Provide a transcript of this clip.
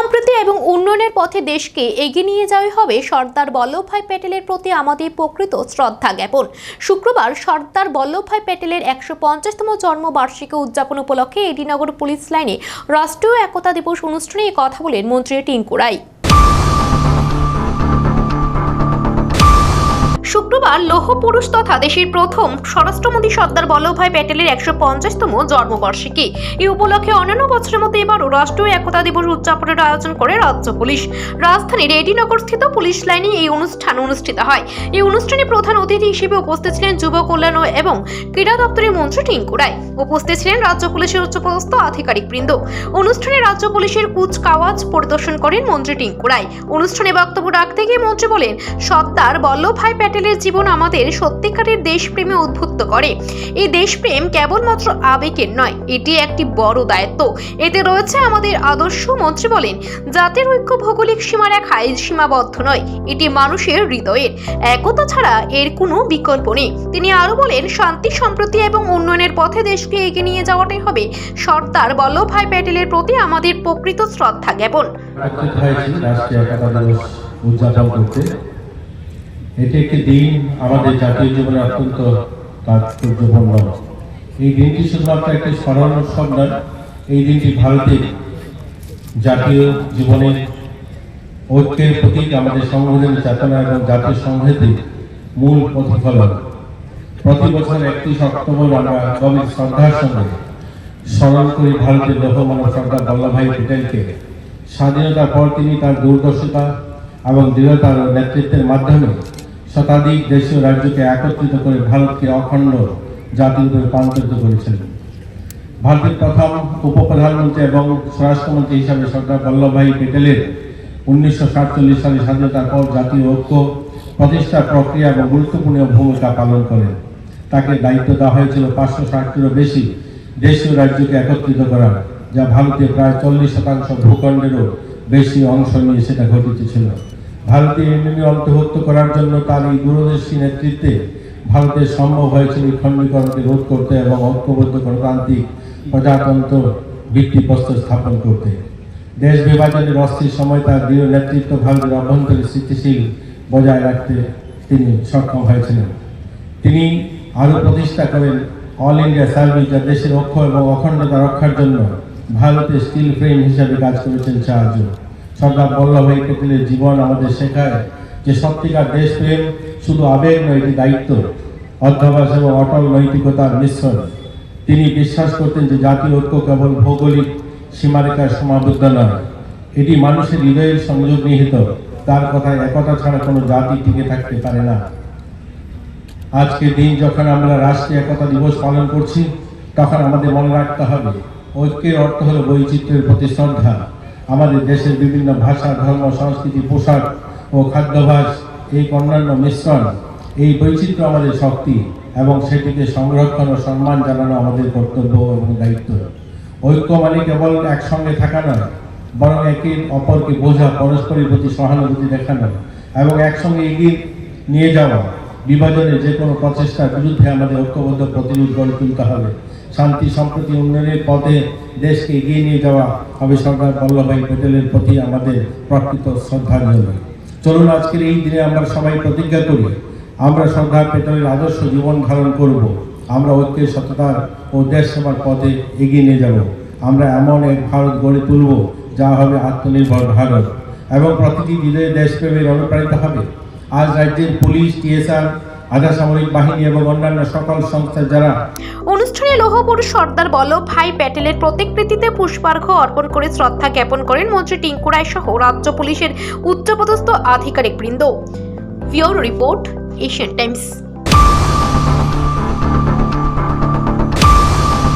সম্প্রীতি এবং উন্নয়নের পথে দেশকে এগিয়ে নিয়ে যাওয়া হবে সর্দার বল্লভভাই প্যাটেলের প্রতি আমাদের প্রকৃত শ্রদ্ধা জ্ঞাপন। শুক্রবার সর্দার বল্লভভাই প্যাটেলের একশো পঞ্চাশতম জন্মবার্ষিকী উদযাপন উপলক্ষে এডিনগর পুলিশ লাইনে রাষ্ট্রীয় একতা দিবস অনুষ্ঠানে কথা বলেন মন্ত্রী টিঙ্কু রায়। শুক্রবার লৌহ পুরুষ তথা দেশের প্রথম স্বরাষ্ট্রমন্ত্রী সর্দার বল্লভভাই প্যাটেলের একশো পঞ্চাশতম জন্মবার্ষিকী। এই উপলক্ষে অন্যান্য বছরের মতো এবারও রাষ্ট্রীয় একতা দিবস উদযাপনের আয়োজন করে রাজ্য পুলিশ। রাজধানীর রেডিনগর স্থিত পুলিশ লাইনে এই অনুষ্ঠান অনুষ্ঠিত হয়। এই অনুষ্ঠানে প্রধান অতিথি হিসেবে উপস্থিত ছিলেন যুব কল্যাণ এবং ক্রীড়া দপ্তরের মন্ত্রী টিঙ্কু রায়। উপস্থিত ছিলেন রাজ্য পুলিশের উচ্চপদস্থ আধিকারিক বৃন্দ। অনুষ্ঠানে রাজ্য পুলিশের কুচকাওয়াজ পরিদর্শন করেন মন্ত্রী টিঙ্কু রায়। অনুষ্ঠানে বক্তব্য রাখতে গিয়ে মন্ত্রী বলেন, সর্দার বল্লভভাই প্যাটেলের জীবন আমাদের সত্যিকারের দেশপ্রেমে উদ্বুদ্ধ করে। এই দেশপ্রেম কেবলমাত্র আবেগের নয়, এটি একটি বড় দায়িত্ব। এতে রয়েছে আমাদের আদর্শ মন্ত্রী বলেন, জাতির ঐক্য ভৌগোলিক সীমারেখায় সীমাবদ্ধ নয়, এটি মানুষের হৃদয়ের। একতা ছাড়া এর কোনো বিকল্প নেই। তিনি আরও বলেন, শান্তি, সম্প্রতি এবং উন্নয়নের পথে দেশকে এগিয়ে নিয়ে যাওয়াটাই হবে। সর্দার বল্লভভাই প্যাটেলের প্রতি আমাদের প্রকৃত শ্রদ্ধা জ্ঞাপন। উদযাপন করতে। এটি একটি দিন আমাদের জাতীয় জীবনে অত্যন্ত তাৎপর্যপূর্ণ। এই দিনটি শুধুমাত্র একটি স্মরণ উৎসব নয়, এই দিনটি ভারতের জাতীয় জীবনের ঐক্যের প্রতীক আমাদের সংবিধান চেতনা এবং জাতীয় সংহতির মূল প্রতিফলন। প্রতি বছর একত্রিশ অক্টোবর আমরা গভীর শ্রদ্ধার সঙ্গে স্মরণ করি ভারতের লৌহমানব সর্দার বল্লভভাই প্যাটেলকে। স্বাধীনতার পর তিনি তার দূরদর্শিতা এবং দৃঢ়তার নেতৃত্বের মাধ্যমে শতাধিক দেশীয় রাজ্যকে একত্রিত করে ভারতকে অখণ্ড জাতির রূপে রূপান্তরিত করেছিলেন ভারতের প্রথম উপপ্রধানমন্ত্রী এবং স্বরাষ্ট্রমন্ত্রী হিসাবে সর্দার বল্লভভাই প্যাটেলের উনিশশো সাতচল্লিশ সালে স্বাধীনতার পর জাতীয় ঐক্য, প্রতিষ্ঠা প্রক্রিয়া এবং গুরুত্বপূর্ণ ভূমিকা পালন করেন তাকে দায়িত্ব দেওয়া হয়েছিল পাঁচশো ষাটটিরও বেশি দেশীয় রাজ্যকে একত্রিত করা, যা ভারতে প্রায় চল্লিশ শতাংশ ভূখণ্ডেরও বেশি অংশ নিয়ে সেটা ঘটিতেছিল ভারতীয় ইউনিয়নে অন্তর্ভুক্ত করার জন্য তার এই দূরদর্শী নেতৃত্বে ভারতের সম্ভব হয়েছিল খণ্ডীকরণকে রোধ করতে এবং ঐক্যবদ্ধ গণতান্ত্রিক প্রজাতন্ত্র ভিত্তিপ্রস্তর স্থাপন করতে। দেশ বিভাজনের অস্থির সময় তার দৃঢ় নেতৃত্ব ভারতের অভ্যন্তরীণ স্থিতিশীল বজায় রাখতে তিনি সক্ষম হয়েছিলেন। তিনি আরও প্রতিষ্ঠা করেন অল ইন্ডিয়া সার্ভিস যা দেশের অক্ষ এবং অখণ্ডতা রক্ষার জন্য ভারতের স্টিল ফ্রেম হিসাবে কাজ করেছেন সাহায্য। সর্দার বল্লভভাই প্যাটেলের জীবন আমাদের শেখায় যে সত্যিকার দেশপ্রেম শুধু আবেগ নয়, এটি দায়িত্ব। অধ্যাবাস এবং অটল নৈতিকতার মিশ্রণ। তিনি বিশ্বাস করতেন যে জাতীয় ঐক্য কেবল ভৌগোলিক সীমারেখার সীমাবদ্ধ নয়, এটি মানুষের হৃদয়ের সংযোগ নিহিত। তার কথায় একতা ছাড়া কোনো জাতি টিকে থাকতে পারে না। আজকের দিন যখন আমরা রাষ্ট্রীয় একতা দিবস পালন করছি, তখন আমাদের মনে রাখতে হবে, ঐক্যের অর্থ হল বৈচিত্র্যের প্রতি শ্রদ্ধা। আমাদের দেশের বিভিন্ন ভাষা, ধর্ম, সংস্কৃতি, পোশাক ও খাদ্যাভাস এই অন্যান্য মিশ্রণ, এই বৈচিত্র্য আমাদের শক্তি এবং সেটিকে সংরক্ষণ ও সম্মান জানানো আমাদের কর্তব্য এবং দায়িত্ব। ঐক্য মানে কেবল একসঙ্গে থাকা নয়, বরং একে অপরকে বোঝা, পরস্পরের প্রতি সহানুভূতি দেখানো এবং একসঙ্গে এগিয়ে নিয়ে যাওয়া। বিভাজনের যে কোনো প্রচেষ্টার বিরুদ্ধে আমাদের ঐক্যবদ্ধ প্রতিরোধ গড়ে তুলতে হবে। শান্তি, সম্প্রতি উন্নয়নের পথে দেশকে এগিয়ে নিয়ে যাওয়া হবে সর্দার বল্লভভাই প্যাটেলের প্রতি আমাদের প্রকৃত শ্রদ্ধাঞ্জলি চলুন আজকের এই দিনে আমরা সবাই প্রতিজ্ঞা করি, আমরা সর্দার প্যাটেলের আদর্শ জীবন ধারণ করব, আমরা ঐক্যের সততার ও দেশ সেবার পথে এগিয়ে নিয়ে যাব, আমরা এমন এক ভারত গড়ে তুলব যা হবে আত্মনির্ভর ভারত। এবং প্রতিটি হৃদয়ে দেশপ্রেমের অনুপ্রাণিত হবে। আজ রাজ্যের পুলিশ, টিএসআর আধা সামরিক বাহিনী এবং অন্যান্য সকল সংস্থা যারা অনুষ্ঠানে লৌহপুরুষ সর্দার বল্লভভাই প্যাটেলের প্রতিকৃতিতে পুষ্পার্ঘ অর্পণ করে শ্রদ্ধা জ্ঞাপন করেন মন্ত্রী টিঙ্কু রায় সহ রাজ্য পুলিশের উচ্চপদস্থ আধিকারিক বৃন্দ ভিওর রিপোর্ট, এশিয়ান টাইমস।